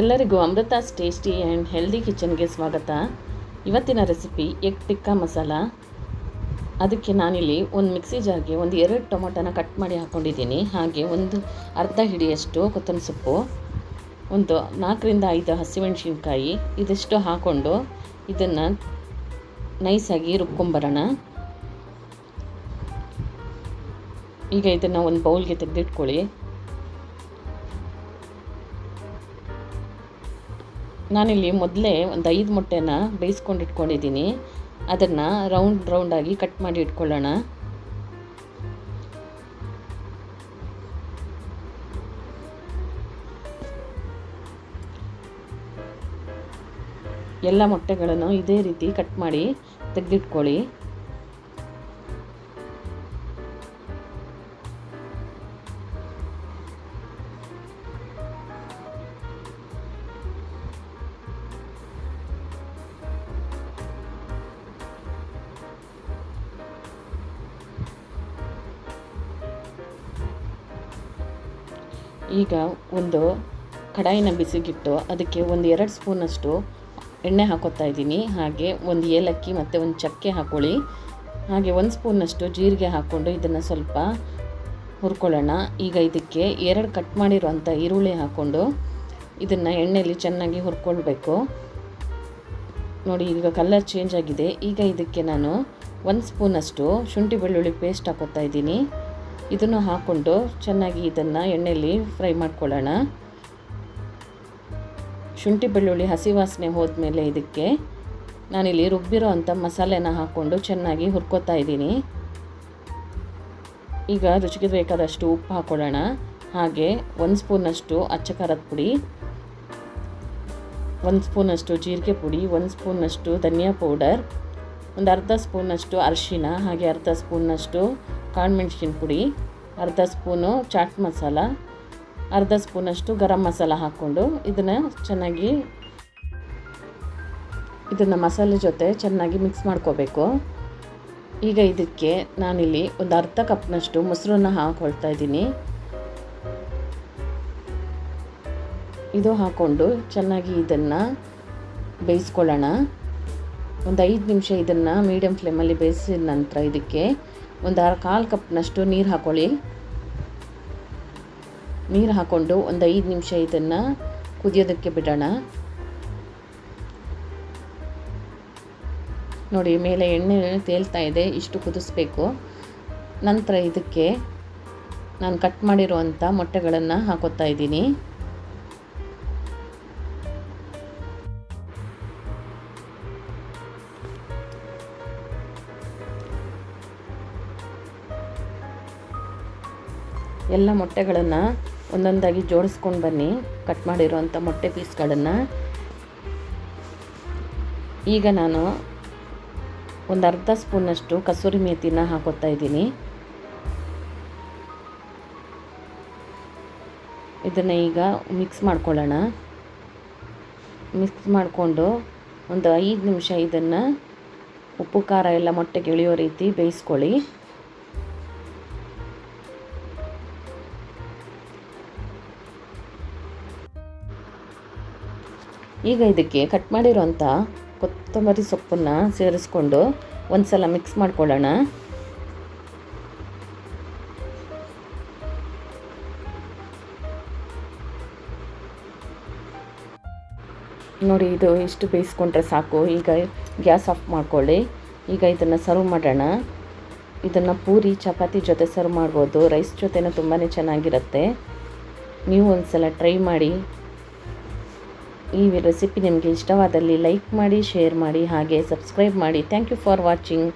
ಎಲ್ಲರಿಗೂ Amrutha's tasty and healthy ಕಿಚನ್ಗೆ ಸ್ವಾಗತ. ಇವತ್ತಿನ ರೆಸಿಪಿ ಎಗ್ ಟಿಕ್ಕಾ ಮಸಾಲ. ಅದಕ್ಕೆ ನಾನಿಲ್ಲಿ ಒಂದು ಮಿಕ್ಸಿ ಜಾರ್ಗೆ ಒಂದು ಎರಡು ಟೊಮೊಟೊನ ಕಟ್ ಮಾಡಿ ಹಾಕ್ಕೊಂಡಿದ್ದೀನಿ ಹಾಗೆ ಒಂದು ಅರ್ಧ ಹಿಡಿಯಷ್ಟು ಕೊತ್ತಂಬರಿ ಸೊಪ್ಪು, ಒಂದು ನಾಲ್ಕರಿಂದ ಐದು ಹಸಿಮೆಣಸಿನ್ಕಾಯಿ ಇದಿಷ್ಟು ಹಾಕ್ಕೊಂಡು ಇದನ್ನು ನೈಸಾಗಿ ರುಬ್ಕೊಂಬರೋಣ. ಈಗ ಇದನ್ನು ಒಂದು ಬೌಲ್ಗೆ ತೆಗೆದಿಟ್ಕೊಳ್ಳಿ. ನಾನಿಲ್ಲಿ ಮೊದಲೇ ಒಂದು ಐದು ಮೊಟ್ಟೆನ ಬೇಯಿಸ್ಕೊಂಡು ಇಟ್ಕೊಂಡಿದ್ದೀನಿ. ಅದನ್ನು ರೌಂಡ್ ರೌಂಡಾಗಿ ಕಟ್ ಮಾಡಿ ಇಟ್ಕೊಳ್ಳೋಣ. ಎಲ್ಲ ಮೊಟ್ಟೆಗಳನ್ನು ಇದೇ ರೀತಿ ಕಟ್ ಮಾಡಿ ತೆಗೆದಿಟ್ಕೊಳ್ಳಿ. ಈಗ ಒಂದು ಕಡಾಯಿನ ಬಿಸಿಗಿಟ್ಟು ಅದಕ್ಕೆ ಒಂದು ಎರಡು ಸ್ಪೂನಷ್ಟು ಎಣ್ಣೆ ಹಾಕೋತಾ ಇದ್ದೀನಿ. ಹಾಗೆ ಒಂದು ಏಲಕ್ಕಿ ಮತ್ತು ಒಂದು ಚಕ್ಕೆ ಹಾಕ್ಕೊಳ್ಳಿ ಹಾಗೆ ಒಂದು ಸ್ಪೂನಷ್ಟು ಜೀರಿಗೆ ಹಾಕ್ಕೊಂಡು ಇದನ್ನು ಸ್ವಲ್ಪ ಹುರ್ಕೊಳ್ಳೋಣ. ಈಗ ಇದಕ್ಕೆ ಎರಡು ಕಟ್ ಮಾಡಿರುವಂಥ ಈರುಳ್ಳಿ ಹಾಕ್ಕೊಂಡು ಇದನ್ನು ಎಣ್ಣೆಯಲ್ಲಿ ಚೆನ್ನಾಗಿ ಹುರ್ಕೊಳ್ಬೇಕು. ನೋಡಿ, ಈಗ ಕಲರ್ ಚೇಂಜ್ ಆಗಿದೆ. ಈಗ ಇದಕ್ಕೆ ನಾನು ಒಂದು ಸ್ಪೂನಷ್ಟು ಶುಂಠಿ ಬೆಳ್ಳುಳ್ಳಿ ಪೇಸ್ಟ್ ಹಾಕೋತಾ ಇದ್ದೀನಿ. ಇದನ್ನು ಹಾಕ್ಕೊಂಡು ಚೆನ್ನಾಗಿ ಇದನ್ನು ಎಣ್ಣೆಯಲ್ಲಿ ಫ್ರೈ ಮಾಡ್ಕೊಳ್ಳೋಣ. ಶುಂಠಿ ಬೆಳ್ಳುಳ್ಳಿ, ಹಸಿ ವಾಸನೆ ಹೋದ್ಮೇಲೆ ಇದಕ್ಕೆ ನಾನಿಲ್ಲಿ ರುಬ್ಬಿರೋ ಅಂಥ ಮಸಾಲೆನ ಹಾಕ್ಕೊಂಡು ಚೆನ್ನಾಗಿ ಹುರ್ಕೋತಾ ಇದ್ದೀನಿ. ಈಗ ರುಚಿಗೆ ಬೇಕಾದಷ್ಟು ಉಪ್ಪು ಹಾಕ್ಕೊಳ್ಳೋಣ ಹಾಗೆ ಒಂದು ಸ್ಪೂನಷ್ಟು ಅಚ್ಚ ಖಾರದ ಪುಡಿ, ಒಂದು ಸ್ಪೂನಷ್ಟು ಜೀರಿಗೆ ಪುಡಿ, ಒಂದು ಸ್ಪೂನಷ್ಟು ಧನಿಯಾ ಪೌಡರ್, ಒಂದು ಅರ್ಧ ಸ್ಪೂನಷ್ಟು ಅರಿಶಿನ ಹಾಗೆ ಅರ್ಧ ಸ್ಪೂನಷ್ಟು ಕಾಳುಮೆಣ್ಸಿನ ಪುಡಿ, ಅರ್ಧ ಸ್ಪೂನು ಚಾಟ್ ಮಸಾಲ, ಅರ್ಧ ಸ್ಪೂನಷ್ಟು ಗರಂ ಮಸಾಲ ಹಾಕ್ಕೊಂಡು ಇದನ್ನು ಚೆನ್ನಾಗಿ ಇದನ್ನು ಮಸಾಲೆ ಜೊತೆ ಚೆನ್ನಾಗಿ ಮಿಕ್ಸ್ ಮಾಡ್ಕೋಬೇಕು. ಈಗ ಇದಕ್ಕೆ ನಾನಿಲ್ಲಿ ಒಂದು ಅರ್ಧ ಕಪ್ನಷ್ಟು ಮೊಸರನ್ನ ಹಾಕ್ಕೊಳ್ತಾ ಇದ್ದೀನಿ. ಇದು ಹಾಕ್ಕೊಂಡು ಚೆನ್ನಾಗಿ ಇದನ್ನು ಬೇಯಿಸ್ಕೊಳ್ಳೋಣ. ಒಂದು ಐದು ನಿಮಿಷ ಇದನ್ನು ಮೀಡಿಯಮ್ ಫ್ಲೇಮಲ್ಲಿ ಬೇಯಿಸಿದ ನಂತರ ಇದಕ್ಕೆ ಒಂದು ಅರ ಕಾಲು ಕಪ್ನಷ್ಟು ನೀರು ಹಾಕ್ಕೊಳ್ಳಿ ನೀರು ಹಾಕ್ಕೊಂಡು ಒಂದು ಐದು ನಿಮಿಷ ಇದನ್ನು ಕುದಿಯೋದಕ್ಕೆ ಬಿಡೋಣ. ನೋಡಿ, ಮೇಲೆ ಎಣ್ಣೆ ತೇಲ್ತಾ ಇದೆ, ಇಷ್ಟು ಕುದಿಸ್ಬೇಕು. ನಂತರ ಇದಕ್ಕೆ ನಾನು ಕಟ್ ಮಾಡಿರುವಂಥ ಮೊಟ್ಟೆಗಳನ್ನು ಹಾಕೋತಾ ಇದ್ದೀನಿ. ಎಲ್ಲ ಮೊಟ್ಟೆಗಳನ್ನು ಒಂದೊಂದಾಗಿ ಜೋಡಿಸ್ಕೊಂಡು ಬನ್ನಿ. ಕಟ್ ಮಾಡಿರುವಂಥ ಮೊಟ್ಟೆ ಪೀಸ್ಗಳನ್ನು. ಈಗ ನಾನು ಒಂದು ಅರ್ಧ ಸ್ಪೂನಷ್ಟು ಕಸೂರಿ ಮೇಥಿನ ಹಾಕೋತಾ ಇದ್ದೀನಿ. ಇದನ್ನು ಈಗ ಮಿಕ್ಸ್ ಮಾಡ್ಕೊಳ್ಳೋಣ. ಮಿಕ್ಸ್ ಮಾಡಿಕೊಂಡು ಒಂದು ಐದು ನಿಮಿಷ ಇದನ್ನು ಉಪ್ಪು, ಖಾರ ಎಲ್ಲ ಮೊಟ್ಟೆಗೆ ಇಳಿಯೋ ರೀತಿ ಬೇಯಿಸ್ಕೊಳ್ಳಿ. ಈಗ ಇದಕ್ಕೆ ಕಟ್ ಮಾಡಿರೋಂಥ ಕೊತ್ತಂಬರಿ ಸೊಪ್ಪನ್ನು ಸೇರಿಸ್ಕೊಂಡು ಒಂದು ಸಲ ಮಿಕ್ಸ್ ಮಾಡ್ಕೊಳ್ಳೋಣ. ನೋಡಿ, ಇದು ಇಷ್ಟು ಬೇಯಿಸ್ಕೊಂಡ್ರೆ ಸಾಕು. ಈಗ ಗ್ಯಾಸ್ ಆಫ್ ಮಾಡ್ಕೊಳ್ಳಿ. ಈಗ ಇದನ್ನು ಸರ್ವ್ ಮಾಡೋಣ. ಇದನ್ನು ಪೂರಿ, ಚಪಾತಿ ಜೊತೆ ಸರ್ವ್ ಮಾಡ್ಬೋದು. ರೈಸ್ ಜೊತೆನೂ ತುಂಬಾ ಚೆನ್ನಾಗಿರುತ್ತೆ. ನೀವು ಒಂದು ಸಲ ಟ್ರೈ ಮಾಡಿ. ಈ ರೆಸಿಪಿ ನಿಮಗೆ ಇಷ್ಟವಾದಲ್ಲಿ ಲೈಕ್ ಮಾಡಿ, ಶೇರ್ ಮಾಡಿ ಹಾಗೆ ಸಬ್ಸ್ಕ್ರೈಬ್ ಮಾಡಿ. Thank you for watching